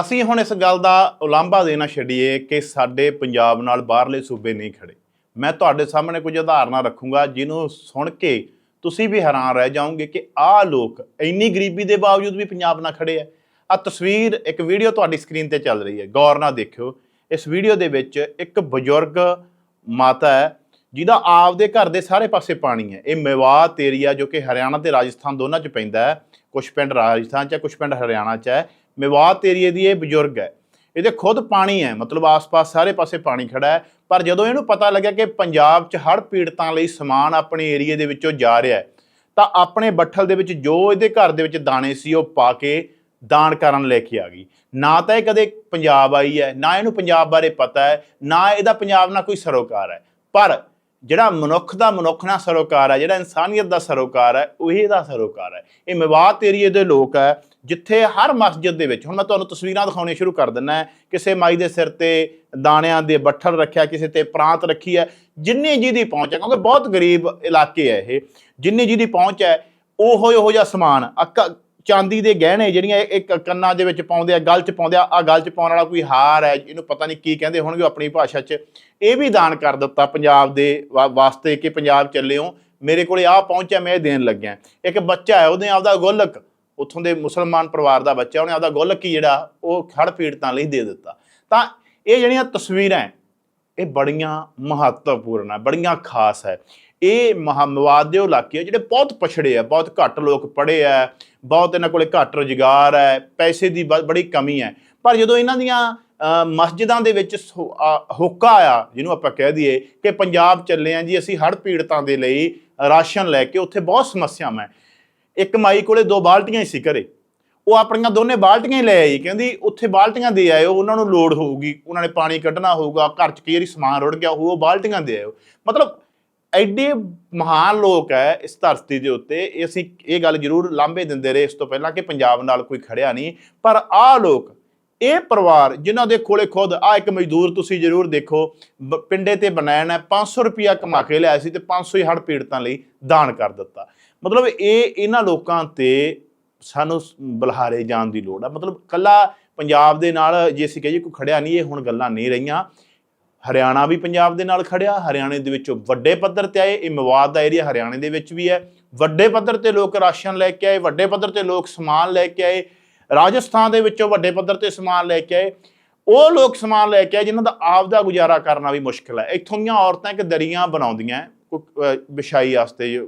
ਅਸੀਂ ਹੁਣ ਇਸ ਗੱਲ ਦਾ ਉਲਾਂਭਾ ਦੇਣਾ ਛੱਡੀਏ ਕਿ ਸਾਡੇ ਪੰਜਾਬ ਨਾਲ ਬਾਹਰਲੇ ਸੂਬੇ ਨਹੀਂ ਖੜੇ। ਮੈਂ ਤੁਹਾਡੇ ਸਾਹਮਣੇ ਕੁਝ ਉਦਾਹਰਨਾਂ ਰੱਖੂੰਗਾ ਜਿਹਨੂੰ ਸੁਣ ਕੇ ਤੁਸੀਂ ਵੀ ਹੈਰਾਨ ਰਹਿ ਜਾਓਗੇ ਕਿ ਆਹ ਲੋਕ ਇੰਨੀ ਗਰੀਬੀ ਦੇ ਬਾਵਜੂਦ ਵੀ ਪੰਜਾਬ ਨਾਲ ਖੜੇ ਆ। ਆ ਤਸਵੀਰ ਇੱਕ ਵੀਡੀਓ ਤੁਹਾਡੀ ਸਕਰੀਨ ਤੇ ਚੱਲ ਰਹੀ ਹੈ। ਗੌਰ ਨਾਲ ਦੇਖਿਓ। ਇਸ ਵੀਡੀਓ ਦੇ ਵਿੱਚ ਇੱਕ ਬਜ਼ੁਰਗ ਮਾਤਾ ਹੈ, ਜਿਹਦਾ ਆਪਦੇ ਘਰ ਦੇ ਸਾਰੇ ਪਾਸੇ ਪਾਣੀ ਹੈ। ਇਹ ਮੇਵਾਤ ਏਰੀਆ ਜੋ ਕਿ ਹਰਿਆਣਾ ਤੇ ਰਾਜਸਥਾਨ ਦੋਨਾਂ 'ਚ ਪੈਂਦਾ ਹੈ। ਕੁਝ ਪਿੰਡ ਰਾਜਸਥਾਨ 'ਚ ਹੈ ਕੁਝ ਪਿੰਡ ਹਰਿਆਣਾ 'ਚ ਹੈ। ਮੇਵਾਤ ਏਰੀਏ ਦੀ ਇਹ ਬਜ਼ੁਰਗ ਹੈ। ਇਹਦੇ ਖੁਦ ਪਾਣੀ ਹੈ, ਮਤਲਬ ਆਸ-ਪਾਸ ਸਾਰੇ ਪਾਸੇ ਪਾਣੀ ਖੜਾ ਹੈ। ਪਰ ਜਦੋਂ ਇਹਨੂੰ ਪਤਾ ਲੱਗਿਆ ਕਿ ਪੰਜਾਬ 'ਚ ਹੜ੍ਹ ਪੀੜਤਾਂ ਲਈ ਸਮਾਨ ਆਪਣੇ ਏਰੀਏ ਦੇ ਵਿੱਚੋਂ ਜਾ ਰਿਹਾ ਹੈ, ਤਾਂ ਆਪਣੇ ਬੱਠਲ ਦੇ ਵਿੱਚ ਜੋ ਇਹਦੇ ਘਰ ਦੇ ਵਿੱਚ ਦਾਣੇ ਸੀ, ਉਹ ਪਾ ਕੇ ਦਾਨ ਕਰਨ ਲੈ ਕੇ ਆ ਗਈ। ਨਾ ਤਾਂ ਇਹ ਕਦੇ ਪੰਜਾਬ ਆਈ ਹੈ, ਨਾ ਇਹਨੂੰ ਪੰਜਾਬ ਬਾਰੇ ਪਤਾ ਹੈ, ਨਾ ਇਹਦਾ ਪੰਜਾਬ ਨਾਲ ਕੋਈ ਸਰੋਕਾਰ ਹੈ। ਪਰ ਜਿਹੜਾ ਮਨੁੱਖ ਦਾ ਮਨੁੱਖ ਨਾਲ ਸਰੋਕਾਰ ਹੈ, ਜਿਹੜਾ ਇਨਸਾਨੀਅਤ ਦਾ ਸਰੋਕਾਰ ਹੈ, ਉਹੀ ਇਹਦਾ ਸਰੋਕਾਰ ਹੈ। ਇਹ ਮੇਵਾਤ ਏਰੀਏ ਦੇ ਲੋਕ ਹੈ ਜਿੱਥੇ ਹਰ ਮਸਜਿਦ ਦੇ ਵਿੱਚ, ਹੁਣ ਮੈਂ ਤੁਹਾਨੂੰ ਤਸਵੀਰਾਂ ਦਿਖਾਉਣੀਆਂ ਸ਼ੁਰੂ ਕਰ ਦਿੰਦਾ ਕਿਸੇ ਮਾਈ ਦੇ ਸਿਰ ਤੇ ਦਾਣਿਆਂ ਦੇ ਬੱਠਲ ਰੱਖਿਆ, ਕਿਸੇ ਤੇ ਪ੍ਰਾਂਤ ਰੱਖੀ ਹੈ, ਜਿੰਨੀ ਜਿਹਦੀ ਪਹੁੰਚ ਹੈ, ਕਿਉਂਕਿ ਬਹੁਤ ਗਰੀਬ ਇਲਾਕੇ ਹੈ ਇਹ, ਜਿੰਨੀ ਜਿਹਦੀ ਪਹੁੰਚ ਹੈ, ਉਹੋ ਇਹੋ ਜਿਹਾ ਸਮਾਨ ਅੱਕਾ ਚਾਂਦੀ ਦੇ ਗਹਿਣੇ ਜਿਹੜੀਆਂ ਇਹ- ਇੱਕ ਕੰਨਾਂ ਦੇ ਵਿੱਚ ਪਾਉਂਦੇ ਆ, ਗਲ 'ਚ ਪਾਉਂਦੇ ਆ ਆ ਗਲ 'ਚ ਪਾਉਣ ਵਾਲਾ ਕੋਈ ਹਾਰ ਹੈ, ਇਹਨੂੰ ਪਤਾ ਨਹੀਂ ਕੀ ਕਹਿੰਦੇ ਹੋਣਗੇ ਆਪਣੀ ਭਾਸ਼ਾ 'ਚ, ਇਹ ਵੀ ਦਾਨ ਕਰ ਦਿੱਤਾ ਪੰਜਾਬ ਦੇ ਵਾ- ਵਾਸਤੇ ਕਿ ਪੰਜਾਬ ਚੱਲਿਓ, ਮੇਰੇ ਕੋਲੇ ਆ ਪਹੁੰਚਿਆ ਮੈਂ ਇਹ ਦੇਣ ਲੱਗਿਆ। ਇੱਕ ਬੱਚਾ ਹੈ, ਉਹਦੇ ਆਪਦਾ ਗੁੱਲਕ ਉੱਥੋਂ ਦੇ ਮੁਸਲਮਾਨ ਪਰਿਵਾਰ ਦਾ ਬੱਚਾ ਉਹਨੇ ਆਪਦਾ ਗੁੱਲਕ ਹੀ ਜਿਹੜਾ ਉਹ ਖੜ ਪੀੜਤਾਂ ਲਈ ਦੇ ਦਿੱਤਾ। ਤਾਂ ਇਹ ਜਿਹੜੀਆਂ ਤਸਵੀਰਾਂ ਇਹ ਬੜੀਆਂ ਮਹੱਤਵਪੂਰਨ ਹੈ ਬੜੀਆਂ ਖਾਸ ਹੈ। ਇਹ ਮਹਾਮਵਾਦ ਦੇ ਉਹ ਇਲਾਕੇ ਜਿਹੜੇ ਬਹੁਤ ਪਛੜੇ ਆ ਬਹੁਤ ਘੱਟ ਲੋਕ ਪੜ੍ਹੇ ਆ ਬਹੁਤ ਇਹਨਾਂ ਕੋਲੇ ਘੱਟ ਰੁਜ਼ਗਾਰ ਹੈ ਪੈਸੇ ਦੀ ਬ- ਬੜੀ ਕਮੀ ਹੈ। ਪਰ ਜਦੋਂ ਇਹਨਾਂ ਦੀਆਂ ਮਸਜਿਦਾਂ ਦੇ ਵਿੱਚ ਸੋ- ਆ, ਹੋਕਾ ਆਇਆ ਜਿਹਨੂੰ ਆਪਾਂ ਕਹਿ ਦਈਏ ਕਿ ਪੰਜਾਬ ਚੱਲੇ ਆ ਜੀ ਅਸੀਂ ਹੜ੍ਹ ਪੀੜਤਾਂ ਦੇ ਲਈ ਰਾਸ਼ਨ ਲੈ ਕੇ ਉੱਥੇ ਬਹੁਤ ਸਮੱਸਿਆਵਾਂ ਹੈ। ਇੱਕ ਮਾਈ ਕੋਲੇ ਦੋ ਬਾਲਟੀਆਂ ਹੀ ਸੀ ਘਰੇ। ਉਹ ਆਪਣੀਆਂ ਦੋਨੇ ਬਾਲਟੀਆਂ ਹੀ ਲੈ ਆਈ, ਕਹਿੰਦੀ ਉੱਥੇ ਬਾਲਟੀਆਂ ਦੇ ਆਇਓ, ਉਹਨਾਂ ਨੂੰ ਲੋੜ ਹੋਊਗੀ, ਉਹਨਾਂ ਨੇ ਪਾਣੀ ਕੱਢਣਾ ਹੋਊਗਾ, ਘਰ 'ਚ ਕਈ ਵਾਰੀ ਸਮਾਨ ਰੁੜ ਗਿਆ ਹੋਊ, ਉਹ ਬਾਲਟੀਆਂ ਦੇ ਆਇਓ। ਮਤਲਬ ਐਡੇ ਮਹਾਨ ਲੋਕ ਹੈ ਇਸ ਧਰਤੀ ਦੇ ਉੱਤੇ, ਇਹ ਅਸੀਂ ਇਹ ਗੱਲ ਜ਼ਰੂਰ ਲਾਂਭੇ ਦਿੰਦੇ ਰਹੇ ਇਸ ਤੋਂ ਪਹਿਲਾਂ ਕਿ ਪੰਜਾਬ ਨਾਲ ਕੋਈ ਖੜਿਆ ਨਹੀਂ, ਪਰ ਆਹ ਲੋਕ, ਇਹ ਪਰਿਵਾਰ ਜਿਨ੍ਹਾਂ ਦੇ ਕੋਲੇ ਖੁਦ ਆ ਇੱਕ ਮਜ਼ਦੂਰ ਤੁਸੀਂ ਜ਼ਰੂਰ ਦੇਖੋ, ਬ- ਪਿੰਡੇ ਤੇ ਬਣਾਇਆ ਹੈ 500 ਰੁਪਿਆ ਕਮਾ ਕੇ ਲਿਆਇਆ ਸੀ ਤੇ 500 ਹੀ ਹੜ ਪੀੜਤਾਂ ਲਈ ਦਾਨ ਕਰ ਦਿੱਤਾ। ਮਤਲਬ ਇਹ ਇਹਨਾਂ ਲੋਕਾਂ ਤੇ ਸਾਨੂੰ ਸ- ਬੁਲਹਾਰੇ ਜਾਣ ਦੀ ਲੋੜ ਆ। ਮਤਲਬ ਕੱਲਾ ਪੰਜਾਬ ਦੇ ਨਾਲ ਜੇ ਅਸੀਂ ਕਹੀਏ ਕੋਈ ਖੜਿਆ ਨਹੀਂ, ਇਹ ਹੁਣ ਗੱਲਾਂ ਨਹੀਂ ਰਹੀਆਂ। ਹਰਿਆਣਾ ਵੀ ਪੰਜਾਬ ਦੇ ਨਾਲ ਖੜਿਆ, ਹਰਿਆਣੇ ਦੇ ਵਿੱਚੋਂ ਵੱਡੇ ਪੱਧਰ ਤੇ ਆਏ, ਇਹ ਮਵਾਦ ਦਾ ਏਰੀਆ ਹਰਿਆਣੇ ਦੇ ਵਿੱਚ ਵੀ ਹੈ। ਵੱਡੇ ਪੱਧਰ ਤੇ ਲੋਕ ਰਾਸ਼ਨ ਲੈ ਕੇ ਆਏ, ਵੱਡੇ ਪੱਧਰ ਤੇ ਲੋਕ ਸਮਾਨ ਲੈ ਕੇ ਆਏ, ਰਾਜਸਥਾਨ ਦੇ ਵਿੱਚੋਂ ਵੱਡੇ ਪੱਧਰ ਤੇ ਸਮਾਨ ਲੈ ਕੇ ਆਏ। ਉਹ ਲੋਕ ਸਮਾਨ ਲੈ ਕੇ ਆਏ ਜਿਨ੍ਹਾਂ ਦਾ ਆਪ ਦਾ ਗੁਜ਼ਾਰਾ ਕਰਨਾ ਵੀ ਮੁਸ਼ਕਲ ਹੈ। ਇੱਥੋਂ ਦੀਆਂ ਔਰਤਾਂ ਇੱਕ ਦਰੀਆਂ ਬਣਾਉਂਦੀਆਂ। ਵਿਛਾਈ ਵਾਸਤੇ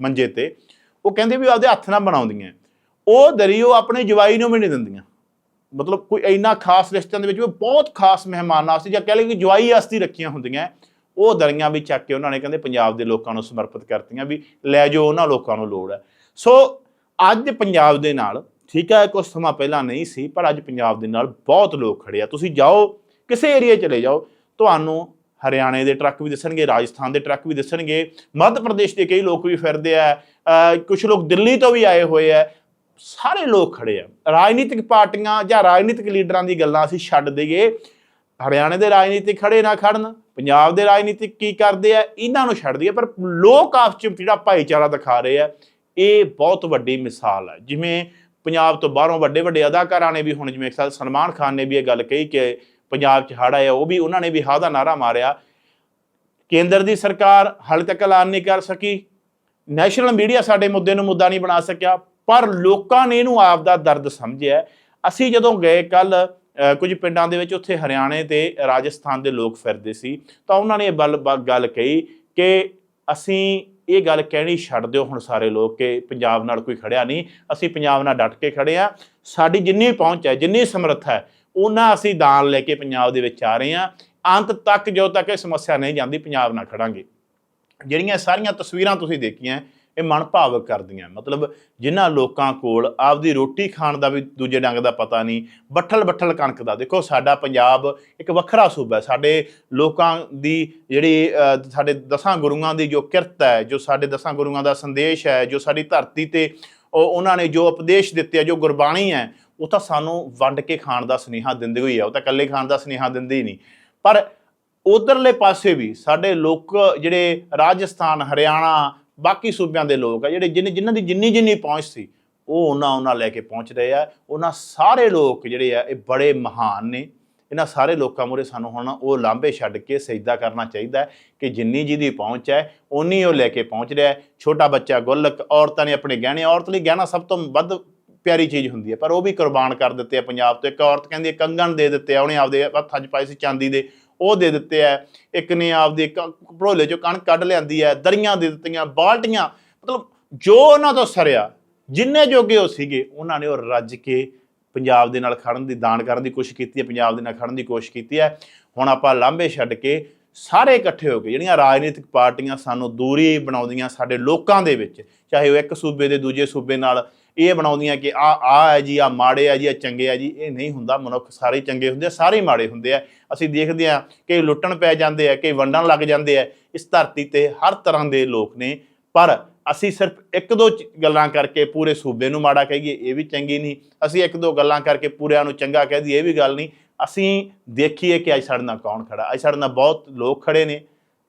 ਮੰਜੇ ਤੇ, ਉਹ ਕਹਿੰਦੇ ਵੀ ਆਪਦੇ ਹੱਥ ਨਾਲ ਬਣਾਉਂਦੀਆਂ। ਉਹ ਦਰੀ ਉਹ ਆਪਣੇ ਜਵਾਈ ਨੂੰ ਵੀ ਨਹੀਂ ਦਿੰਦੀਆਂ। ਮਤਲਬ ਕੋਈ ਇੰਨਾ ਖਾਸ ਰਿਸ਼ਤਿਆਂ ਦੇ ਵਿੱਚ ਵੀ ਬਹੁਤ ਖਾਸ ਮਹਿਮਾਨਾਂ ਵਾਸਤੇ ਜਾਂ ਕਹਿ ਲਈਏ ਕਿ ਜਵਾਈ ਵਾਸਤੇ ਰੱਖੀਆਂ ਹੁੰਦੀਆਂ। ਉਹ ਦਰੀਆਂ ਵੀ ਚੱਕ ਕੇ ਉਹਨਾਂ ਨੇ ਕਹਿੰਦੇ ਪੰਜਾਬ ਦੇ ਲੋਕਾਂ ਨੂੰ ਸਮਰਪਿਤ ਕਰਤੀਆਂ ਵੀ ਲੈ ਜਾਓ, ਉਹਨਾਂ ਲੋਕਾਂ ਨੂੰ ਲੋੜ ਹੈ। ਸੋ ਅੱਜ ਪੰਜਾਬ ਦੇ ਨਾਲ, ਠੀਕ ਹੈ ਕੁਝ ਸਮਾਂ ਪਹਿਲਾਂ ਨਹੀਂ ਸੀ, ਪਰ ਅੱਜ ਪੰਜਾਬ ਦੇ ਨਾਲ ਬਹੁਤ ਲੋਕ ਖੜੇ ਆ। ਤੁਸੀਂ ਜਾਓ, ਕਿਸੇ ਏਰੀਆ ਚਲੇ ਜਾਓ। ਤੁਹਾਨੂੰ ਹਰਿਆਣੇ ਦੇ ਟਰੱਕ ਵੀ ਦਿਸਣਗੇ, ਰਾਜਸਥਾਨ ਦੇ ਟਰੱਕ ਵੀ ਦਿਸਣਗੇ, ਮੱਧ ਪ੍ਰਦੇਸ਼ ਦੇ ਕਈ ਲੋਕ ਵੀ ਫਿਰਦੇ ਆ ਕੁਝ ਲੋਕ ਦਿੱਲੀ ਤੋਂ ਵੀ ਆਏ ਹੋਏ ਆ, ਸਾਰੇ ਲੋਕ ਖੜੇ ਆ। ਰਾਜਨੀਤਿਕ ਪਾਰਟੀਆਂ ਜਾਂ ਰਾਜਨੀਤਿਕ ਲੀਡਰਾਂ ਦੀ ਗੱਲਾਂ ਅਸੀਂ ਛੱਡ ਦਈਏ। ਹਰਿਆਣੇ ਦੇ ਰਾਜਨੀਤਿਕ ਖੜੇ ਨਾ ਖੜਨ, ਪੰਜਾਬ ਦੇ ਰਾਜਨੀਤਿਕ ਕੀ ਕਰਦੇ ਆ, ਇਹਨਾਂ ਨੂੰ ਛੱਡ ਦਈਏ, ਪਰ ਲੋਕ ਆਪਸ ਚ ਜਿਹੜਾ ਭਾਈਚਾਰਾ ਦਿਖਾ ਰਹੇ ਆ, ਇਹ ਬਹੁਤ ਵੱਡੀ ਮਿਸਾਲ ਹੈ ਜਿਵੇਂ ਪੰਜਾਬ ਤੋਂ ਬਾਹਰੋਂ ਵੱਡੇ ਵੱਡੇ ਅਦਾਕਾਰਾਂ ਨੇ ਵੀ ਹੁਣ ਜਿਵੇਂ ਇੱਕ ਸਾਲ ਸਲਮਾਨ ਖਾਨ ਨੇ ਵੀ ਇਹ ਗੱਲ ਕਹੀ ਕਿ ਪੰਜਾਬ 'ਚ ਹੜ੍ਹ ਆਇਆ, ਉਹ ਵੀ ਉਹਨਾਂ ਨੇ ਵੀ ਹਾ ਦਾ ਨਾਰਾ ਮਾਰਿਆ। ਕੇਂਦਰ ਦੀ ਸਰਕਾਰ ਹਾਲੇ ਤੱਕ ਐਲਾਨ ਨਹੀਂ ਕਰ ਸਕੀ। ਨੈਸ਼ਨਲ ਮੀਡੀਆ ਸਾਡੇ ਮੁੱਦੇ ਨੂੰ ਮੁੱਦਾ ਨਹੀਂ ਬਣਾ ਸਕਿਆ, ਪਰ ਲੋਕਾਂ ਨੇ ਇਹਨੂੰ ਆਪ ਦਾ ਦਰਦ ਸਮਝਿਆ। ਅਸੀਂ ਜਦੋਂ ਗਏ ਕੱਲ ਕੁਝ ਪਿੰਡਾਂ ਦੇ ਵਿੱਚ, ਉੱਥੇ ਹਰਿਆਣੇ ਤੇ ਰਾਜਸਥਾਨ ਦੇ ਲੋਕ ਫਿਰਦੇ ਸੀ, ਤਾਂ ਉਹਨਾਂ ਨੇ ਇਹ ਬਲ- ਬ- ਗੱਲ ਕਹੀ ਕਿ ਅਸੀਂ ਇਹ ਗੱਲ ਕਹਿਣੀ ਛੱਡ ਦਿਓ ਹੁਣ ਸਾਰੇ ਲੋਕ ਕਿ ਪੰਜਾਬ ਨਾਲ ਕੋਈ ਖੜਿਆ ਨਹੀਂ। ਅਸੀਂ ਪੰਜਾਬ ਨਾਲ ਡਟ ਕੇ ਖੜੇ ਆ ਸਾਡੀ ਜਿੰਨੀ ਪਹੁੰਚ ਹੈ, ਜਿੰਨੀ ਸਮਰੱਥਾ ਹੈ ਉਹਨਾਂ ਅਸੀਂ ਦਾਨ ਲੈ ਕੇ ਪੰਜਾਬ ਦੇ ਵਿੱਚ ਆ ਰਹੇ ਹਾਂ। ਅੰਤ ਤੱਕ ਜਦੋਂ ਤੱਕ ਇਹ ਸਮੱਸਿਆ ਨਹੀਂ ਜਾਂਦੀ, ਪੰਜਾਬ ਨਾਲ ਖੜਾਂਗੇ। ਜਿਹੜੀਆਂ ਸਾਰੀਆਂ ਤਸਵੀਰਾਂ ਤੁਸੀਂ ਦੇਖੀਆਂ, ਇਹ ਮਨ ਭਾਵਕ ਕਰਦੀਆਂ। ਮਤਲਬ ਜਿਨ੍ਹਾਂ ਲੋਕਾਂ ਕੋਲ ਆਪਦੀ ਰੋਟੀ ਖਾਣ ਦਾ ਵੀ ਦੂਜੇ ਡੰਗ ਦਾ ਪਤਾ ਨਹੀਂ ਬੱਠਲ ਬੱਠਲ ਕਣਕ ਦਾ। ਦੇਖੋ, ਸਾਡਾ ਪੰਜਾਬ ਇੱਕ ਵੱਖਰਾ ਸੂਬਾ ਹੈ। ਸਾਡੇ ਲੋਕਾਂ ਦੀ ਜਿਹੜੀ ਸਾਡੇ ਦਸਾਂ ਗੁਰੂਆਂ ਦੀ ਜੋ ਕਿਰਤ ਹੈ, ਜੋ ਸਾਡੇ ਦਸਾਂ ਗੁਰੂਆਂ ਦਾ ਸੰਦੇਸ਼ ਹੈ, ਜੋ ਸਾਡੀ ਧਰਤੀ ਤੇ ਉਹ, ਉਹਨਾਂ ਨੇ ਜੋ ਉਪਦੇਸ਼ ਦਿੱਤੇ ਆ, ਜੋ ਗੁਰਬਾਣੀ ਹੈ ਉਹ ਤਾਂ ਸਾਨੂੰ ਵੰਡ ਕੇ ਖਾਣ ਦਾ ਸੁਨੇਹਾ ਦਿੰਦੇ ਹੋਈ ਆ, ਉਹ ਤਾਂ ਇਕੱਲੇ ਖਾਣ ਦਾ ਸੁਨੇਹਾ ਦਿੰਦੇ ਹੀ ਨਹੀਂ। ਪਰ ਉਧਰਲੇ ਪਾਸੇ ਵੀ ਸਾਡੇ ਲੋਕ ਜਿਹੜੇ ਰਾਜਸਥਾਨ, ਹਰਿਆਣਾ, ਬਾਕੀ ਸੂਬਿਆਂ ਦੇ ਲੋਕ ਆ, ਜਿਹੜੇ ਜਿਨ- ਜਿਨ੍ਹਾਂ ਦੀ ਜਿੰਨੀ ਜਿੰਨੀ ਪਹੁੰਚ ਸੀ, ਉਹ ਉਹਨਾਂ ਉਹਨਾਂ ਲੈ ਕੇ ਪਹੁੰਚ ਰਹੇ ਆ। ਉਹਨਾਂ ਸਾਰੇ ਲੋਕ ਜਿਹੜੇ ਆ, ਇਹ ਬੜੇ ਮਹਾਨ ਨੇ। ਇਹਨਾਂ ਸਾਰੇ ਲੋਕਾਂ ਮੂਹਰੇ ਸਾਨੂੰ ਹੁਣ ਉਹ ਲਾਂਭੇ ਛੱਡ ਕੇ ਸਜਦਾ ਕਰਨਾ ਚਾਹੀਦਾ ਕਿ ਜਿੰਨੀ ਜਿਹਦੀ ਪਹੁੰਚ ਹੈ ਉਨੀ ਉਹ ਲੈ ਕੇ ਪਹੁੰਚ ਰਿਹਾ ਛੋਟਾ ਬੱਚਾ ਗੁੱਲਕ, ਔਰਤਾਂ ਨੇ ਆਪਣੇ ਗਹਿਣੇ, ਔਰਤ ਲਈ ਗਹਿਣਾ ਸਭ ਤੋਂ ਵੱਧ ਪਿਆਰੀ ਚੀਜ਼ ਹੁੰਦੀ ਹੈ, ਪਰ ਉਹ ਵੀ ਕੁਰਬਾਨ ਕਰ ਦਿੱਤੇ ਆ ਪੰਜਾਬ ਤੋਂ। ਇੱਕ ਔਰਤ ਕਹਿੰਦੀ ਹੈ, ਕੰਗਣ ਦੇ ਦਿੱਤੇ ਆ, ਉਹਨੇ ਆਪਦੇ ਹੱਥਾਂ 'ਚ ਪਾਏ ਸੀ ਚਾਂਦੀ ਦੇ, ਉਹ ਦੇ ਦਿੱਤੇ ਆ। ਇੱਕ ਨੇ ਆਪਦੇ ਕ- ਭੜੋਲੇ 'ਚੋਂ ਕਣਕ ਕੱਢ ਲਿਆਂਦੀ ਹੈ, ਦਰੀਆਂ ਦੇ ਦਿੱਤੀਆਂ, ਬਾਲਟੀਆਂ, ਮਤਲਬ ਜੋ ਉਹਨਾਂ ਤੋਂ ਸਰਿਆ, ਜਿੰਨੇ ਜੋਗੇ ਉਹ ਸੀਗੇ, ਉਹਨਾਂ ਨੇ ਉਹ ਰੱਜ ਕੇ ਪੰਜਾਬ ਦੇ ਨਾਲ ਖੜਨ ਦੀ, ਦਾਨ ਕਰਨ ਦੀ ਕੋਸ਼ਿਸ਼ ਕੀਤੀ ਹੈ, ਪੰਜਾਬ ਦੇ ਨਾਲ ਖੜਨ ਦੀ ਕੋਸ਼ਿਸ਼ ਕੀਤੀ ਹੈ। ਹੁਣ ਆਪਾਂ ਲਾਂਭੇ ਛੱਡ ਕੇ ਸਾਰੇ ਇਕੱਠੇ ਹੋ ਕੇ, ਜਿਹੜੀਆਂ ਰਾਜਨੀਤਿਕ ਪਾਰਟੀਆਂ ਸਾਨੂੰ ਦੂਰੀ ਬਣਾਉਂਦੀਆਂ ਸਾਡੇ ਲੋਕਾਂ ਦੇ ਵਿੱਚ, ਚਾਹੇ ਉਹ ਇੱਕ ਸੂਬੇ ਦੇ ਦੂਜੇ ਸੂਬੇ ਨਾਲ ਇਹ ਬਣਾਉਂਦੀਆਂ ਕਿ ਆ ਆ ਹੈ ਜੀ ਆ ਮਾੜੇ ਆ ਜੀ ਆ ਚੰਗੇ ਆ ਜੀ। ਇਹ ਨਹੀਂ ਹੁੰਦਾ, ਮਨੁੱਖ ਸਾਰੇ ਚੰਗੇ ਹੁੰਦੇ ਆ, ਸਾਰੇ ਹੀ ਮਾੜੇ ਹੁੰਦੇ ਆ। ਅਸੀਂ ਦੇਖਦੇ ਆ ਕਿ ਲੁੱਟਣ ਪੈ ਜਾਂਦੇ ਆ, ਕਿ ਵੰਡਣ ਲੱਗ ਜਾਂਦੇ ਆ। ਇਸ ਧਰਤੀ ਤੇ ਹਰ ਤਰ੍ਹਾਂ ਦੇ ਲੋਕ ਨੇ, ਪਰ ਅਸੀਂ ਸਿਰਫ ਇੱਕ ਦੋ ਚ- ਗੱਲਾਂ ਕਰਕੇ ਪੂਰੇ ਸੂਬੇ ਨੂੰ ਮਾੜਾ ਕਹੀਏ, ਇਹ ਵੀ ਚੰਗੀ ਨਹੀਂ। ਅਸੀਂ ਇੱਕ ਦੋ ਗੱਲਾਂ ਕਰਕੇ ਪੂਰਿਆਂ ਨੂੰ ਚੰਗਾ ਕਹਿ ਦਈਏ, ਇਹ ਵੀ ਗੱਲ ਨਹੀਂ। ਅਸੀਂ ਦੇਖੀਏ ਕਿ ਅੱਜ ਸਾਡੇ ਨਾਲ ਕੌਣ ਖੜਾ। ਅੱਜ ਸਾਡੇ ਨਾਲ ਬਹੁਤ ਲੋਕ ਖੜੇ ਨੇ।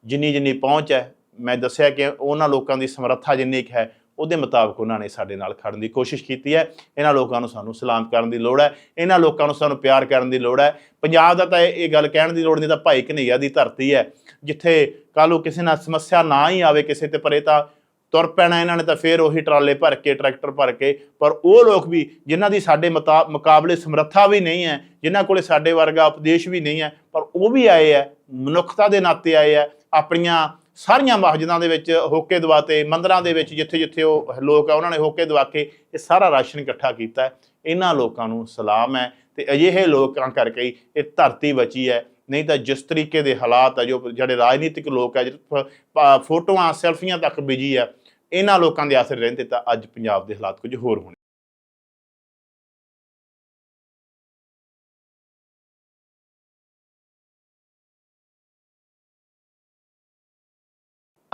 ਜਿੰਨੀ ਜਿੰਨੀ ਪਹੁੰਚ ਹੈ, ਮੈਂ ਦੱਸਿਆ ਕਿ ਉਹਨਾਂ ਲੋਕਾਂ ਦੀ ਸਮਰੱਥਾ ਜਿੰਨੀ ਕੁ ਹੈ ਉਹਦੇ ਮੁਤਾਬਕ ਉਹਨਾਂ ਨੇ ਸਾਡੇ ਨਾਲ ਖੜਨ ਦੀ ਕੋਸ਼ਿਸ਼ ਕੀਤੀ ਹੈ। ਇਹਨਾਂ ਲੋਕਾਂ ਨੂੰ ਸਾਨੂੰ ਸਲਾਮ ਕਰਨ ਦੀ ਲੋੜ ਹੈ। ਇਹਨਾਂ ਲੋਕਾਂ ਨੂੰ ਸਾਨੂੰ ਪਿਆਰ ਕਰਨ ਦੀ ਲੋੜ ਹੈ। ਪੰਜਾਬ ਦਾ ਤਾਂ ਇਹ ਗੱਲ ਕਹਿਣ ਦੀ ਲੋੜ ਨਹੀਂ ਤਾਂ ਭਾਈ ਕਨਈਆ ਦੀ ਧਰਤੀ ਹੈ। ਜਿੱਥੇ ਕੱਲ੍ਹ ਨੂੰ ਕਿਸੇ ਨਾਲ ਸਮੱਸਿਆ ਨਾ ਹੀ ਆਵੇ ਕਿਸੇ ਤੇ ਪਰੇ ਤਾਂ ਤੁਰ ਪੈਣਾ ਇਹਨਾਂ ਨੇ ਤਾਂ ਫੇਰ ਉਹੀ ਟਰਾਲੇ ਭਰ ਕੇ, ਟਰੈਕਟਰ ਭਰ ਕੇ। ਪਰ ਉਹ ਲੋਕ ਵੀ ਜਿਨ੍ਹਾਂ ਦੀ ਸਾਡੇ ਮੁਤਾ- ਮੁਕਾਬਲੇ ਸਮਰੱਥਾ ਵੀ ਨਹੀਂ ਹੈ, ਜਿਨ੍ਹਾਂ ਕੋਲੇ ਸਾਡੇ ਵਰਗਾ ਉਪਦੇਸ਼ ਵੀ ਨਹੀਂ ਹੈ, ਪਰ ਉਹ ਵੀ ਆਏ ਹੈ, ਮਨੁੱਖਤਾ ਦੇ ਨਾਤੇ ਆਏ ਹੈ, ਆਪਣੀਆਂ ਸਾਰੀਆਂ ਮਸਜਿਦਾਂ ਦੇ ਵਿੱਚ ਹੋਕੇ ਦਵਾਤੇ ਮੰਦਰਾਂ ਦੇ ਵਿੱਚ ਜਿੱਥੇ ਜਿੱਥੇ ਉਹ ਲੋਕ ਆ, ਉਹਨਾਂ ਨੇ ਹੋਕੇ ਦਵਾ ਕੇ ਇਹ ਸਾਰਾ ਰਾਸ਼ਨ ਇਕੱਠਾ ਕੀਤਾ ਇਹਨਾਂ ਲੋਕਾਂ ਨੂੰ ਸਲਾਮ ਹੈ ਤੇ ਅਜਿਹੇ ਲੋਕਾਂ ਕਰਕੇ ਹੀ ਇਹ ਧਰਤੀ ਬਚੀ ਹੈ। ਨਹੀਂ ਤਾਂ ਜਿਸ ਤਰੀਕੇ ਦੇ ਹਾਲਾਤ ਆ, ਜੋ ਜਿਹੜੇ ਰਾਜਨੀਤਿਕ ਲੋਕ ਆ ਫ- ਫੋਟੋਆਂ, ਸੈਲਫੀਆਂ ਤੱਕ ਬਿਜ਼ੀ ਆ, ਇਹਨਾਂ ਲੋਕਾਂ ਦੇ ਆਸਰੇ ਰਹਿੰਦੇ ਤਾਂ ਅੱਜ ਪੰਜਾਬ ਦੇ ਹਾਲਾਤ ਕੁਝ ਹੋਰ ਹੋਣੇ।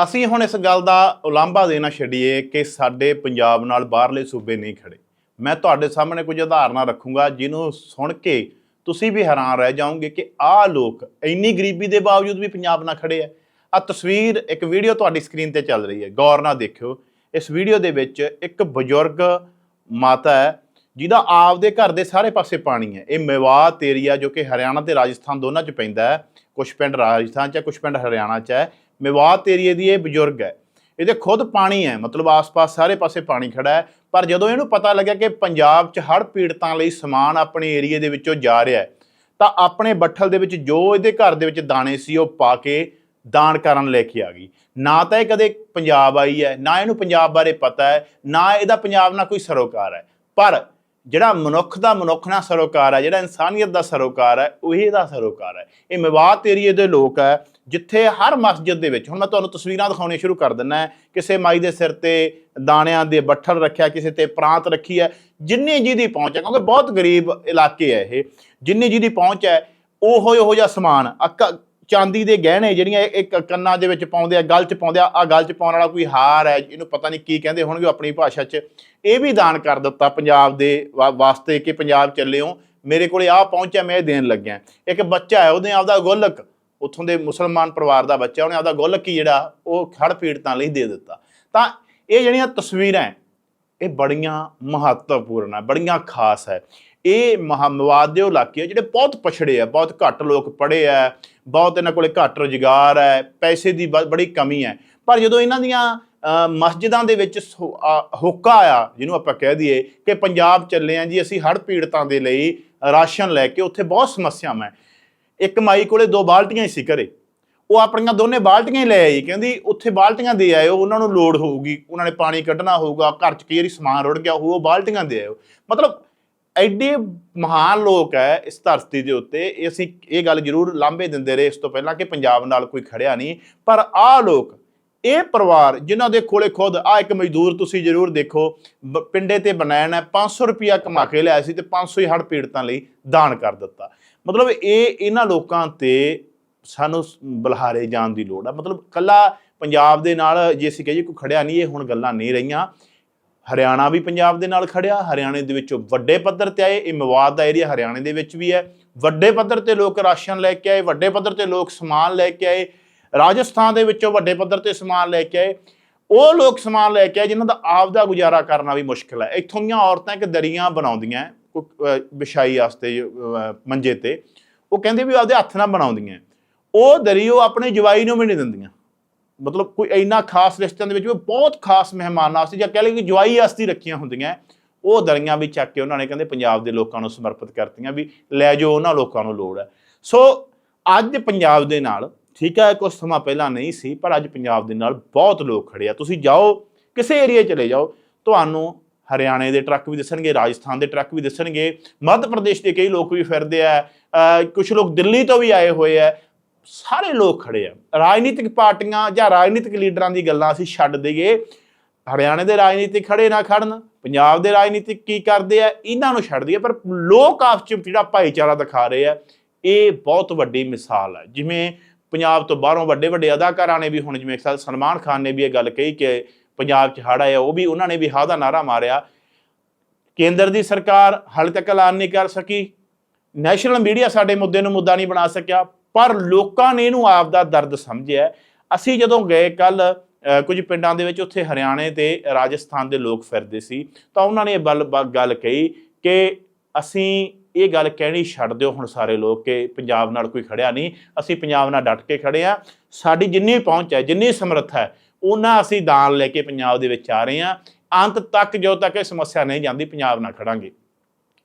ਅਸੀਂ ਹੁਣ ਇਸ ਗੱਲ ਦਾ ਉਲਾਂਭਾ ਦੇਣਾ ਛੱਡੀਏ ਕਿ ਸਾਡੇ ਪੰਜਾਬ ਨਾਲ ਬਾਹਰਲੇ ਸੂਬੇ ਨਹੀਂ ਖੜੇ। ਮੈਂ ਤੁਹਾਡੇ ਸਾਹਮਣੇ ਕੁਝ ਉਦਾਹਰਨਾਂ ਰੱਖੂੰਗਾ ਜਿਹਨੂੰ ਸੁਣ ਕੇ ਤੁਸੀਂ ਵੀ ਹੈਰਾਨ ਰਹਿ ਜਾਓਗੇ ਕਿ ਆਹ ਲੋਕ ਇੰਨੀ ਗਰੀਬੀ ਦੇ ਬਾਵਜੂਦ ਵੀ ਪੰਜਾਬ ਨਾਲ ਖੜੇ ਆ। ਆ ਤਸਵੀਰ ਇੱਕ ਵੀਡੀਓ ਤੁਹਾਡੀ ਸਕਰੀਨ ਤੇ ਚੱਲ ਰਹੀ ਹੈ। ਗੌਰ ਨਾਲ ਦੇਖਿਓ। ਇਸ ਵੀਡੀਓ ਦੇ ਵਿੱਚ ਇੱਕ ਬਜ਼ੁਰਗ ਮਾਤਾ ਹੈ, ਜਿਹਦਾ ਆਪਦੇ ਘਰ ਦੇ ਸਾਰੇ ਪਾਸੇ ਪਾਣੀ ਹੈ। ਇਹ ਮੇਵਾਤ ਏਰੀਆ ਜੋ ਕਿ ਹਰਿਆਣਾ ਤੇ ਰਾਜਸਥਾਨ ਦੋਨਾਂ 'ਚ ਪੈਂਦਾ ਹੈ। ਕੁਝ ਪਿੰਡ ਰਾਜਸਥਾਨ 'ਚ ਹੈ ਕੁਝ ਪਿੰਡ ਹਰਿਆਣਾ 'ਚ ਹੈ। ਮੇਵਾਤ ਏਰੀਏ ਦੀ ਇਹ ਬਜ਼ੁਰਗ ਹੈ। ਇਹਦੇ ਖੁਦ ਪਾਣੀ ਹੈ, ਮਤਲਬ ਆਸ-ਪਾਸ ਸਾਰੇ ਪਾਸੇ ਪਾਣੀ ਖੜਾ ਹੈ। ਪਰ ਜਦੋਂ ਇਹਨੂੰ ਪਤਾ ਲੱਗਿਆ ਕਿ ਪੰਜਾਬ 'ਚ ਹੜ੍ਹ ਪੀੜਤਾਂ ਲਈ ਸਮਾਨ ਆਪਣੇ ਏਰੀਏ ਦੇ ਵਿੱਚੋਂ ਜਾ ਰਿਹਾ ਹੈ, ਤਾਂ ਆਪਣੇ ਬੱਠਲ ਦੇ ਵਿੱਚ ਜੋ ਇਹਦੇ ਘਰ ਦੇ ਵਿੱਚ ਦਾਣੇ ਸੀ, ਉਹ ਪਾ ਕੇ ਦਾਨ ਕਰਨ ਲੈ ਕੇ ਆ ਗਈ। ਨਾ ਤਾਂ ਇਹ ਕਦੇ ਪੰਜਾਬ ਆਈ ਹੈ, ਨਾ ਇਹਨੂੰ ਪੰਜਾਬ ਬਾਰੇ ਪਤਾ ਹੈ, ਨਾ ਇਹਦਾ ਪੰਜਾਬ ਨਾਲ ਕੋਈ ਸਰੋਕਾਰ ਹੈ। ਪਰ ਜਿਹੜਾ ਮਨੁੱਖ ਦਾ ਮਨੁੱਖ ਨਾਲ ਸਰੋਕਾਰ ਹੈ, ਜਿਹੜਾ ਇਨਸਾਨੀਅਤ ਦਾ ਸਰੋਕਾਰ ਹੈ, ਉਹੀ ਦਾ ਸਰੋਕਾਰ ਹੈ। ਇਹ ਮੇਵਾਤ ਏਰੀਏ ਦੇ ਲੋਕ ਹੈ, ਜਿੱਥੇ ਹਰ ਮਸਜਿਦ ਦੇ ਵਿੱਚ, ਹੁਣ ਮੈਂ ਤੁਹਾਨੂੰ ਤਸਵੀਰਾਂ ਦਿਖਾਉਣੀਆਂ ਸ਼ੁਰੂ ਕਰ ਦਿੰਦਾ ਕਿਸੇ ਮਾਈ ਦੇ ਸਿਰ ਤੇ ਦਾਣਿਆਂ ਦੇ ਬੱਠਲ ਰੱਖਿਆ, ਕਿਸੇ ਤੇ ਪ੍ਰਾਂਤ ਰੱਖੀ ਹੈ, ਜਿੰਨੀ ਜਿਹਦੀ ਪਹੁੰਚ ਹੈ, ਕਿਉਂਕਿ ਬਹੁਤ ਗਰੀਬ ਇਲਾਕੇ ਹੈ ਇਹ, ਜਿੰਨੀ ਜਿਹਦੀ ਪਹੁੰਚ ਹੈ ਉਹੋ ਇਹੋ ਜਿਹਾ ਸਮਾਨ, ਅੱਕਾ ਚਾਂਦੀ ਦੇ ਗਹਿਣੇ ਜਿਹੜੀਆਂ ਇਹ- ਇੱਕ ਕੰਨਾਂ ਦੇ ਵਿੱਚ ਪਾਉਂਦੇ ਆ, ਗਲ 'ਚ ਪਾਉਂਦੇ ਆ ਆ ਗਲ 'ਚ ਪਾਉਣ ਵਾਲਾ ਕੋਈ ਹਾਰ ਹੈ, ਇਹਨੂੰ ਪਤਾ ਨਹੀਂ ਕੀ ਕਹਿੰਦੇ ਹੋਣਗੇ ਆਪਣੀ ਭਾਸ਼ਾ 'ਚ। ਇਹ ਵੀ ਦਾਨ ਕਰ ਦਿੱਤਾ ਪੰਜਾਬ ਦੇ ਵਾ- ਵਾਸਤੇ ਕਿ ਪੰਜਾਬ ਚੱਲਿਓ, ਮੇਰੇ ਕੋਲੇ ਆ ਪਹੁੰਚਿਆ ਮੈਂ ਇਹ ਦੇਣ ਲੱਗਿਆ। ਇੱਕ ਬੱਚਾ ਹੈ, ਉਹਨੇ ਆਪਦਾ ਗੋਲਕ, ਉੱਥੋਂ ਦੇ ਮੁਸਲਮਾਨ ਪਰਿਵਾਰ ਦਾ ਬੱਚਾ, ਉਹਨੇ ਆਪਦਾ ਗੋਲਕ ਹੀ ਜਿਹੜਾ, ਉਹ ਖੜ ਪੀੜਤਾਂ ਲਈ ਦੇ ਦਿੱਤਾ। ਤਾਂ ਇਹ ਜਿਹੜੀਆਂ ਤਸਵੀਰਾਂ ਇਹ ਬੜੀਆਂ ਮਹੱਤਵਪੂਰਨ ਹੈ, ਬੜੀਆਂ ਖਾਸ ਹੈ। ਇਹ ਮਹਾਮਵਾਦ ਦੇ ਉਹ ਇਲਾਕੇ ਆ ਜਿਹੜੇ ਬਹੁਤ ਪਛੜੇ ਆ ਬਹੁਤ ਘੱਟ ਲੋਕ ਪੜ੍ਹੇ ਆ ਬਹੁਤ ਇਹਨਾਂ ਕੋਲੇ ਘੱਟ ਰੁਜ਼ਗਾਰ ਹੈ ਪੈਸੇ ਦੀ ਬ- ਬੜੀ ਕਮੀ ਹੈ ਪਰ ਜਦੋਂ ਇਹਨਾਂ ਦੀਆਂ ਮਸਜਿਦਾਂ ਦੇ ਵਿੱਚ ਸੋ- ਆ, ਹੋਕਾ ਆਇਆ ਜਿਹਨੂੰ ਆਪਾਂ ਕਹਿ ਦਈਏ ਕਿ ਪੰਜਾਬ ਚੱਲੇ ਆ ਜੀ ਅਸੀਂ ਹੜ੍ਹ ਪੀੜਤਾਂ ਦੇ ਲਈ ਰਾਸ਼ਨ ਲੈ ਕੇ ਉੱਥੇ ਬਹੁਤ ਸਮੱਸਿਆਵਾਂ ਹੈ ਇੱਕ ਮਾਈ ਕੋਲੇ ਦੋ ਬਾਲਟੀਆਂ ਹੀ ਸੀ ਘਰੇ। ਉਹ ਆਪਣੀਆਂ ਦੋਨੇ ਬਾਲਟੀਆਂ ਹੀ ਲੈ ਆਈ ਕਹਿੰਦੀ ਉੱਥੇ ਬਾਲਟੀਆਂ ਦੇ ਆਇਓ ਉਹਨਾਂ ਨੂੰ ਲੋੜ ਹੋਊਗੀ ਉਹਨਾਂ ਨੇ ਪਾਣੀ ਕੱਢਣਾ ਹੋਊਗਾ ਘਰ 'ਚ ਕਈ ਵਾਰੀ ਸਮਾਨ ਰੁੜ ਗਿਆ ਉਹ ਬਾਲਟੀਆਂ ਦੇ ਆਇਓ। ਮਤਲਬ ਐਡੇ ਮਹਾਨ ਲੋਕ ਹੈ ਇਸ ਧਰਤੀ ਦੇ ਉੱਤੇ, ਇਹ ਅਸੀਂ ਇਹ ਗੱਲ ਜ਼ਰੂਰ ਲਾਂਭੇ ਦਿੰਦੇ ਰਹੇ ਇਸ ਤੋਂ ਪਹਿਲਾਂ ਕਿ ਪੰਜਾਬ ਨਾਲ ਕੋਈ ਖੜਿਆ ਨਹੀਂ। ਪਰ ਆਹ ਲੋਕ, ਇਹ ਪਰਿਵਾਰ ਜਿਨ੍ਹਾਂ ਦੇ ਕੋਲੇ ਖੁਦ ਆ ਇੱਕ ਮਜ਼ਦੂਰ ਤੁਸੀਂ ਜ਼ਰੂਰ ਦੇਖੋ, ਬ- ਪਿੰਡੇ ਤੇ ਬਣਾਇਆ ਹੈ 500 ਰੁਪਿਆ ਕਮਾ ਕੇ ਲਿਆਇਆ ਸੀ ਤੇ 500 ਹੀ ਹੜ ਪੀੜਤਾਂ ਲਈ ਦਾਨ ਕਰ ਦਿੱਤਾ। ਮਤਲਬ ਇਹ ਇਹਨਾਂ ਲੋਕਾਂ ਤੇ ਸਾਨੂੰ ਸ- ਬੁਲਹਾਰੇ ਜਾਣ ਦੀ ਲੋੜ ਆ। ਮਤਲਬ ਕੱਲਾ ਪੰਜਾਬ ਦੇ ਨਾਲ ਜੇ ਅਸੀਂ ਕਹੀਏ ਕੋਈ ਖੜਿਆ ਨਹੀਂ, ਇਹ ਹੁਣ ਗੱਲਾਂ ਨਹੀਂ ਰਹੀਆਂ। ਹਰਿਆਣਾ ਵੀ ਪੰਜਾਬ ਦੇ ਨਾਲ ਖੜਿਆ, ਹਰਿਆਣੇ ਦੇ ਵਿੱਚੋਂ ਵੱਡੇ ਪੱਧਰ ਤੇ ਆਏ, ਇਹ ਮਵਾਦ ਦਾ ਏਰੀਆ ਹਰਿਆਣੇ ਦੇ ਵਿੱਚ ਵੀ ਹੈ। ਵੱਡੇ ਪੱਧਰ ਤੇ ਲੋਕ ਰਾਸ਼ਨ ਲੈ ਕੇ ਆਏ, ਵੱਡੇ ਪੱਧਰ ਤੇ ਲੋਕ ਸਮਾਨ ਲੈ ਕੇ ਆਏ, ਰਾਜਸਥਾਨ ਦੇ ਵਿੱਚੋਂ ਵੱਡੇ ਪੱਧਰ ਤੇ ਸਮਾਨ ਲੈ ਕੇ ਆਏ। ਉਹ ਲੋਕ ਸਮਾਨ ਲੈ ਕੇ ਆਏ ਜਿਨ੍ਹਾਂ ਦਾ ਆਪਦਾ ਗੁਜ਼ਾਰਾ ਕਰਨਾ ਵੀ ਮੁਸ਼ਕਲ ਹੈ। ਇੱਥੋਂ ਦੀਆਂ ਔਰਤਾਂ ਇੱਕ ਦਰੀਆਂ ਬਣਾਉਂਦੀਆਂ ਵਿਛਾਈ ਵਾਸਤੇ ਮੰਜੇ ਤੇ। ਉਹ ਕਹਿੰਦੇ ਵੀ ਆਪਦੇ ਹੱਥ ਨਾਲ ਬਣਾਉਂਦੀਆਂ। ਉਹ ਦਰੀ ਉਹ ਆਪਣੇ ਜਵਾਈ ਨੂੰ ਵੀ ਨਹੀਂ ਦਿੰਦੀਆਂ। ਮਤਲਬ ਕੋਈ ਇੰਨਾ ਖਾਸ ਰਿਸ਼ਤਿਆਂ ਦੇ ਵਿੱਚ ਵੀ ਬਹੁਤ ਖਾਸ ਮਹਿਮਾਨ ਵਾਸਤੇ ਜਾਂ ਕਹਿ ਲਈਏ ਕਿ ਜਵਾਈ ਵਾਸਤੇ ਰੱਖੀਆਂ ਹੁੰਦੀਆਂ, ਉਹ ਦਰੀਆਂ ਵੀ ਚੱਕ ਕੇ ਉਹਨਾਂ ਨੇ ਕਹਿੰਦੇ ਪੰਜਾਬ ਦੇ ਲੋਕਾਂ ਨੂੰ ਸਮਰਪਿਤ ਕਰਤੀਆਂ ਵੀ ਲੈ ਜਾਓ ਉਹਨਾਂ ਲੋਕਾਂ ਨੂੰ ਲੋੜ ਹੈ। ਸੋ ਅੱਜ ਪੰਜਾਬ ਦੇ ਨਾਲ, ਠੀਕ ਹੈ ਕੁਝ ਸਮਾਂ ਪਹਿਲਾਂ ਨਹੀਂ ਸੀ, ਪਰ ਅੱਜ ਪੰਜਾਬ ਦੇ ਨਾਲ ਬਹੁਤ ਲੋਕ ਖੜੇ ਆ। ਤੁਸੀਂ ਜਾਓ, ਕਿਸੇ ਏਰੀਆ ਚਲੇ ਜਾਓ, ਤੁਹਾਨੂੰ ਹਰਿਆਣੇ ਦੇ ਟਰੱਕ ਵੀ ਦਿਸਣਗੇ, ਰਾਜਸਥਾਨ ਦੇ ਟਰੱਕ ਵੀ ਦਿਸਣਗੇ, ਮੱਧ ਪ੍ਰਦੇਸ਼ ਦੇ ਕਈ ਲੋਕ ਵੀ ਫਿਰਦੇ ਆ ਕੁਝ ਲੋਕ ਦਿੱਲੀ ਤੋਂ ਵੀ ਆਏ ਹੋਏ ਆ ਸਾਰੇ ਲੋਕ ਖੜੇ ਆ। ਰਾਜਨੀਤਿਕ ਪਾਰਟੀਆਂ ਜਾਂ ਰਾਜਨੀਤਿਕ ਲੀਡਰਾਂ ਦੀ ਗੱਲਾਂ ਅਸੀਂ ਛੱਡ ਦਈਏ। ਹਰਿਆਣੇ ਦੇ ਰਾਜਨੀਤਿਕ ਖੜੇ ਨਾ ਖੜਨ, ਪੰਜਾਬ ਦੇ ਰਾਜਨੀਤਿਕ ਕੀ ਕਰਦੇ ਆ, ਇਹਨਾਂ ਨੂੰ ਛੱਡ ਦਈਏ। ਪਰ ਲੋਕ ਆਪਸ ਚ ਜਿਹੜਾ ਭਾਈਚਾਰਾ ਦਿਖਾ ਰਹੇ ਆ, ਇਹ ਬਹੁਤ ਵੱਡੀ ਮਿਸਾਲ ਹੈ ਜਿਵੇਂ ਪੰਜਾਬ ਤੋਂ ਬਾਹਰੋਂ ਵੱਡੇ ਵੱਡੇ ਅਦਾਕਾਰਾਂ ਨੇ ਵੀ ਹੁਣ ਜਿਵੇਂ ਇੱਕ ਸਾਲ ਸਲਮਾਨ ਖਾਨ ਨੇ ਵੀ ਇਹ ਗੱਲ ਕਹੀ ਕਿ ਪੰਜਾਬ 'ਚ ਹੜ੍ਹ ਆਇਆ, ਉਹ ਵੀ ਉਹਨਾਂ ਨੇ ਵੀ ਹਾ ਦਾ ਨਾਰਾ ਮਾਰਿਆ। ਕੇਂਦਰ ਦੀ ਸਰਕਾਰ ਹਾਲੇ ਤੱਕ ਐਲਾਨ ਨਹੀਂ ਕਰ ਸਕੀ। ਨੈਸ਼ਨਲ ਮੀਡੀਆ ਸਾਡੇ ਮੁੱਦੇ ਨੂੰ ਮੁੱਦਾ ਨਹੀਂ ਬਣਾ ਸਕਿਆ। ਪਰ ਲੋਕਾਂ ਨੇ ਇਹਨੂੰ ਆਪ ਦਾ ਦਰਦ ਸਮਝਿਆ। ਅਸੀਂ ਜਦੋਂ ਗਏ ਕੱਲ ਕੁਝ ਪਿੰਡਾਂ ਦੇ ਵਿੱਚ ਉੱਥੇ ਹਰਿਆਣੇ ਤੇ ਰਾਜਸਥਾਨ ਦੇ ਲੋਕ ਫਿਰਦੇ ਸੀ, ਤਾਂ ਉਹਨਾਂ ਨੇ ਇਹ ਬਲ- ਬ- ਗੱਲ ਕਹੀ ਕਿ ਅਸੀਂ ਇਹ ਗੱਲ ਕਹਿਣੀ ਛੱਡ ਦਿਓ ਹੁਣ ਸਾਰੇ ਲੋਕ ਕਿ ਪੰਜਾਬ ਨਾਲ ਕੋਈ ਖੜਿਆ ਨਹੀਂ। ਅਸੀਂ ਪੰਜਾਬ ਨਾਲ ਡਟ ਕੇ ਖੜੇ ਆ ਸਾਡੀ ਜਿੰਨੀ ਪਹੁੰਚ ਹੈ, ਜਿੰਨੀ ਸਮਰੱਥਾ ਹੈ, ਉਹਨਾਂ ਅਸੀਂ ਦਾਨ ਲੈ ਕੇ ਪੰਜਾਬ ਦੇ ਵਿੱਚ ਆ ਰਹੇ ਹਾਂ। ਅੰਤ ਤੱਕ ਜਦੋਂ ਤੱਕ ਇਹ ਸਮੱਸਿਆ ਨਹੀਂ ਜਾਂਦੀ, ਪੰਜਾਬ ਨਾਲ ਖੜਾਂਗੇ।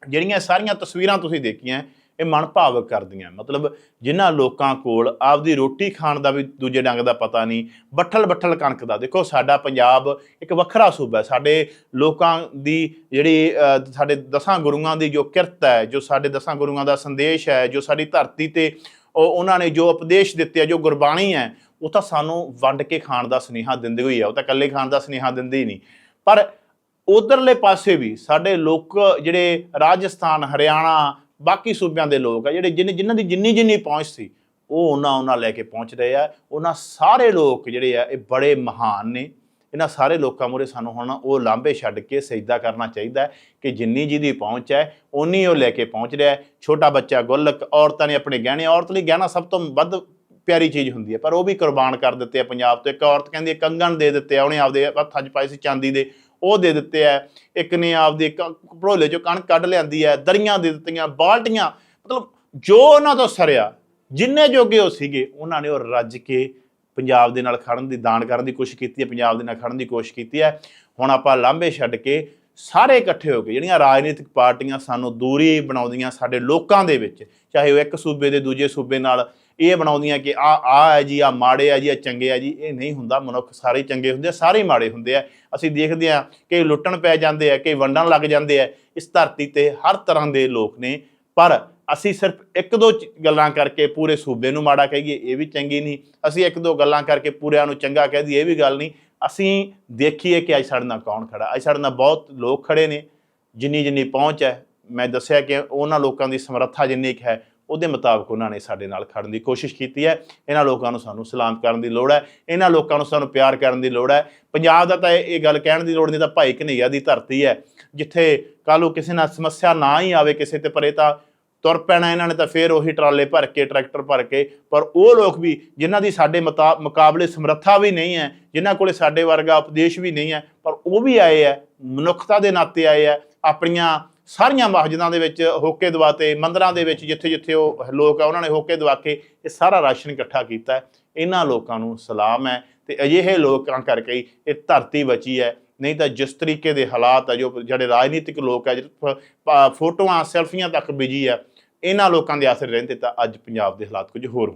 ਜਿਹੜੀਆਂ ਸਾਰੀਆਂ ਤਸਵੀਰਾਂ ਤੁਸੀਂ ਦੇਖੀਆਂ ਇਹ ਮਨ ਭਾਵਕ ਕਰਦੀਆਂ। ਮਤਲਬ ਜਿਨ੍ਹਾਂ ਲੋਕਾਂ ਕੋਲ ਆਪਦੀ ਰੋਟੀ ਖਾਣ ਦਾ ਵੀ ਦੂਜੇ ਡੰਗ ਦਾ ਪਤਾ ਨਹੀਂ ਬੱਠਲ ਬੱਠਲ ਕਣਕ ਦਾ। ਦੇਖੋ, ਸਾਡਾ ਪੰਜਾਬ ਇੱਕ ਵੱਖਰਾ ਸੂਬਾ ਹੈ। ਸਾਡੇ ਲੋਕਾਂ ਦੀ ਜਿਹੜੀ ਸਾਡੇ ਦਸਾਂ ਗੁਰੂਆਂ ਦੀ ਜੋ ਕਿਰਤ ਹੈ, ਜੋ ਸਾਡੇ ਦਸਾਂ ਗੁਰੂਆਂ ਦਾ ਸੰਦੇਸ਼ ਹੈ, ਜੋ ਸਾਡੀ ਧਰਤੀ ਤੇ ਉਹ ਉਹਨਾਂ ਨੇ ਜੋ ਉਪਦੇਸ਼ ਦਿੱਤੇ ਆ, ਜੋ ਗੁਰਬਾਣੀ ਹੈ, ਉਹ ਤਾਂ ਸਾਨੂੰ ਵੰਡ ਕੇ ਖਾਣ ਦਾ ਸੁਨੇਹਾ ਦਿੰਦੇ ਹੋਈ ਆ। ਉਹ ਤਾਂ ਇਕੱਲੇ ਖਾਣ ਦਾ ਸੁਨੇਹਾ ਦਿੰਦੇ ਹੀ ਨਹੀਂ। ਪਰ ਉਧਰਲੇ ਪਾਸੇ ਵੀ ਸਾਡੇ ਲੋਕ ਜਿਹੜੇ ਰਾਜਸਥਾਨ, ਹਰਿਆਣਾ ਬਾਕੀ ਸੂਬਿਆਂ ਦੇ ਲੋਕ ਆ ਜਿਹੜੇ ਜਿਨ, ਜਿਨ੍ਹਾਂ ਦੀ ਜਿੰਨੀ ਜਿੰਨੀ ਪਹੁੰਚ ਸੀ, ਉਹ ਉਹਨਾਂ ਉਹਨਾਂ ਲੈ ਕੇ ਪਹੁੰਚ ਰਹੇ ਆ। ਉਹਨਾਂ ਸਾਰੇ ਲੋਕ ਜਿਹੜੇ ਆ, ਇਹ ਬੜੇ ਮਹਾਨ ਨੇ। ਇਹਨਾਂ ਸਾਰੇ ਲੋਕਾਂ ਮੂਹਰੇ ਸਾਨੂੰ ਹੁਣ ਉਹ ਲਾਂਭੇ ਛੱਡ ਕੇ ਸਜਦਾ ਕਰਨਾ ਚਾਹੀਦਾ ਕਿ ਜਿੰਨੀ ਜਿਹਦੀ ਪਹੁੰਚ ਹੈ ਉਨੀ ਉਹ ਲੈ ਕੇ ਪਹੁੰਚ ਰਿਹਾ ਛੋਟਾ ਬੱਚਾ ਗੁੱਲਕ, ਔਰਤਾਂ ਨੇ ਆਪਣੇ ਗਹਿਣੇ, ਔਰਤ ਲਈ ਗਹਿਣਾ ਸਭ ਤੋਂ ਵੱਧ ਪਿਆਰੀ ਚੀਜ਼ ਹੁੰਦੀ ਹੈ, ਪਰ ਉਹ ਵੀ ਕੁਰਬਾਨ ਕਰ ਦਿੱਤੇ ਆ ਪੰਜਾਬ ਤੋਂ। ਇੱਕ ਔਰਤ ਕਹਿੰਦੀ ਹੈ, ਕੰਗਣ ਦੇ ਦਿੱਤੇ ਆ। ਉਹਨੇ ਆਪਦੇ ਹੱਥਾਂ 'ਚ ਪਾਏ ਸੀ ਚਾਂਦੀ ਦੇ। ਉਹ ਦੇ ਦਿੱਤੇ ਆ। ਇੱਕ ਨੇ ਆਪਦੇ ਕ- ਭੜੋਲੇ 'ਚੋਂ ਕਣਕ ਕੱਢ ਲਿਆਂਦੀ ਹੈ ਦਰੀਆਂ ਦੇ ਦਿੱਤੀਆਂ, ਬਾਲਟੀਆਂ, ਮਤਲਬ ਜੋ ਉਹਨਾਂ ਤੋਂ ਸਰਿਆ, ਜਿੰਨੇ ਜੋਗੇ ਉਹ ਸੀਗੇ, ਉਹਨਾਂ ਨੇ ਉਹ ਰੱਜ ਕੇ ਪੰਜਾਬ ਦੇ ਨਾਲ ਖੜਨ ਦੀ, ਦਾਨ ਕਰਨ ਦੀ ਕੋਸ਼ਿਸ਼ ਕੀਤੀ ਹੈ ਪੰਜਾਬ ਦੇ ਨਾਲ ਖੜਨ ਦੀ ਕੋਸ਼ਿਸ਼ ਕੀਤੀ ਹੈ ਹੁਣ ਆਪਾਂ ਲਾਂਭੇ ਛੱਡ ਕੇ ਸਾਰੇ ਇਕੱਠੇ ਹੋ ਕੇ, ਜਿਹੜੀਆਂ ਰਾਜਨੀਤਿਕ ਪਾਰਟੀਆਂ ਸਾਨੂੰ ਦੂਰੀ ਬਣਾਉਂਦੀਆਂ ਸਾਡੇ ਲੋਕਾਂ ਦੇ ਵਿੱਚ, ਚਾਹੇ ਉਹ ਇੱਕ ਸੂਬੇ ਦੇ ਦੂਜੇ ਸੂਬੇ ਨਾਲ ਇਹ ਬਣਾਉਂਦੀਆਂ ਕਿ ਆ ਆ ਹੈ ਜੀ, ਆ ਮਾੜੇ ਆ ਜੀ, ਆ ਚੰਗੇ ਆ ਜੀ। ਇਹ ਨਹੀਂ ਹੁੰਦਾ, ਮਨੁੱਖ ਸਾਰੇ ਚੰਗੇ ਹੁੰਦੇ ਆ, ਸਾਰੇ ਹੀ ਮਾੜੇ ਹੁੰਦੇ ਆ। ਅਸੀਂ ਦੇਖਦੇ ਆ ਕਿ ਲੁੱਟਣ ਪੈ ਜਾਂਦੇ ਆ, ਕਿ ਵੰਡਣ ਲੱਗ ਜਾਂਦੇ ਆ। ਇਸ ਧਰਤੀ ਤੇ ਹਰ ਤਰ੍ਹਾਂ ਦੇ ਲੋਕ ਨੇ, ਪਰ ਅਸੀਂ ਸਿਰਫ ਇੱਕ ਦੋ ਚ- ਗੱਲਾਂ ਕਰਕੇ ਪੂਰੇ ਸੂਬੇ ਨੂੰ ਮਾੜਾ ਕਹੀਏ, ਇਹ ਵੀ ਚੰਗੀ ਨਹੀਂ। ਅਸੀਂ ਇੱਕ ਦੋ ਗੱਲਾਂ ਕਰਕੇ ਪੂਰਿਆਂ ਨੂੰ ਚੰਗਾ ਕਹਿ ਦਈਏ, ਇਹ ਵੀ ਗੱਲ ਨਹੀਂ। ਅਸੀਂ ਦੇਖੀਏ ਕਿ ਅੱਜ ਸਾਡੇ ਨਾਲ ਕੌਣ ਖੜਾ। ਅੱਜ ਸਾਡੇ ਨਾਲ ਬਹੁਤ ਲੋਕ ਖੜੇ ਨੇ। ਜਿੰਨੀ ਜਿੰਨੀ ਪਹੁੰਚ ਹੈ, ਮੈਂ ਦੱਸਿਆ ਕਿ ਉਹਨਾਂ ਲੋਕਾਂ ਦੀ ਸਮਰੱਥਾ ਜਿੰਨੀ ਕੁ ਹੈ ਉਹਦੇ ਮੁਤਾਬਕ ਉਹਨਾਂ ਨੇ ਸਾਡੇ ਨਾਲ ਖੜਨ ਦੀ ਕੋਸ਼ਿਸ਼ ਕੀਤੀ ਹੈ। ਇਹਨਾਂ ਲੋਕਾਂ ਨੂੰ ਸਾਨੂੰ ਸਲਾਮ ਕਰਨ ਦੀ ਲੋੜ ਹੈ। ਇਹਨਾਂ ਲੋਕਾਂ ਨੂੰ ਸਾਨੂੰ ਪਿਆਰ ਕਰਨ ਦੀ ਲੋੜ ਹੈ। ਪੰਜਾਬ ਦਾ ਤਾਂ ਇਹ ਗੱਲ ਕਹਿਣ ਦੀ ਲੋੜ ਨਹੀਂ ਤਾਂ ਭਾਈ ਕਨਈਆ ਦੀ ਧਰਤੀ ਹੈ। ਜਿੱਥੇ ਕੱਲ੍ਹ ਨੂੰ ਕਿਸੇ ਨਾਲ ਸਮੱਸਿਆ ਨਾ ਹੀ ਆਵੇ ਕਿਸੇ ਤੇ ਪਰੇ ਤਾਂ ਤੁਰ ਪੈਣਾ ਇਹਨਾਂ ਨੇ ਤਾਂ ਫੇਰ ਉਹੀ ਟਰਾਲੇ ਭਰ ਕੇ, ਟਰੈਕਟਰ ਭਰ ਕੇ। ਪਰ ਉਹ ਲੋਕ ਵੀ ਜਿਨ੍ਹਾਂ ਦੀ ਸਾਡੇ ਮੁਤਾ- ਮੁਕਾਬਲੇ ਸਮਰੱਥਾ ਵੀ ਨਹੀਂ ਹੈ, ਜਿਨ੍ਹਾਂ ਕੋਲੇ ਸਾਡੇ ਵਰਗਾ ਉਪਦੇਸ਼ ਵੀ ਨਹੀਂ ਹੈ, ਪਰ ਉਹ ਵੀ ਆਏ ਹੈ, ਮਨੁੱਖਤਾ ਦੇ ਨਾਤੇ ਆਏ ਹੈ, ਆਪਣੀਆਂ ਸਾਰੀਆਂ ਮਸਜਿਦਾਂ ਦੇ ਵਿੱਚ ਹੋਕੇ ਦਵਾਤੇ ਮੰਦਰਾਂ ਦੇ ਵਿੱਚ ਜਿੱਥੇ ਜਿੱਥੇ ਉਹ ਲੋਕ ਆ, ਉਹਨਾਂ ਨੇ ਹੋਕੇ ਦਵਾ ਕੇ ਇਹ ਸਾਰਾ ਰਾਸ਼ਨ ਇਕੱਠਾ ਕੀਤਾ ਇਹਨਾਂ ਲੋਕਾਂ ਨੂੰ ਸਲਾਮ ਹੈ ਤੇ ਅਜਿਹੇ ਲੋਕਾਂ ਕਰਕੇ ਹੀ ਇਹ ਧਰਤੀ ਬਚੀ ਹੈ। ਨਹੀਂ ਤਾਂ ਜਿਸ ਤਰੀਕੇ ਦੇ ਹਾਲਾਤ ਆ, ਜੋ ਜਿਹੜੇ ਰਾਜਨੀਤਿਕ ਲੋਕ ਆ ਫੋਟੋਆਂ, ਸੈਲਫੀਆਂ ਤੱਕ ਬਿਜ਼ੀ ਆ, ਇਹਨਾਂ ਲੋਕਾਂ ਦੇ ਆਸਰੇ ਰਹਿੰਦੇ ਤਾਂ ਅੱਜ ਪੰਜਾਬ ਦੇ ਹਾਲਾਤ ਕੁਝ ਹੋਰ ਹੋਣੇ।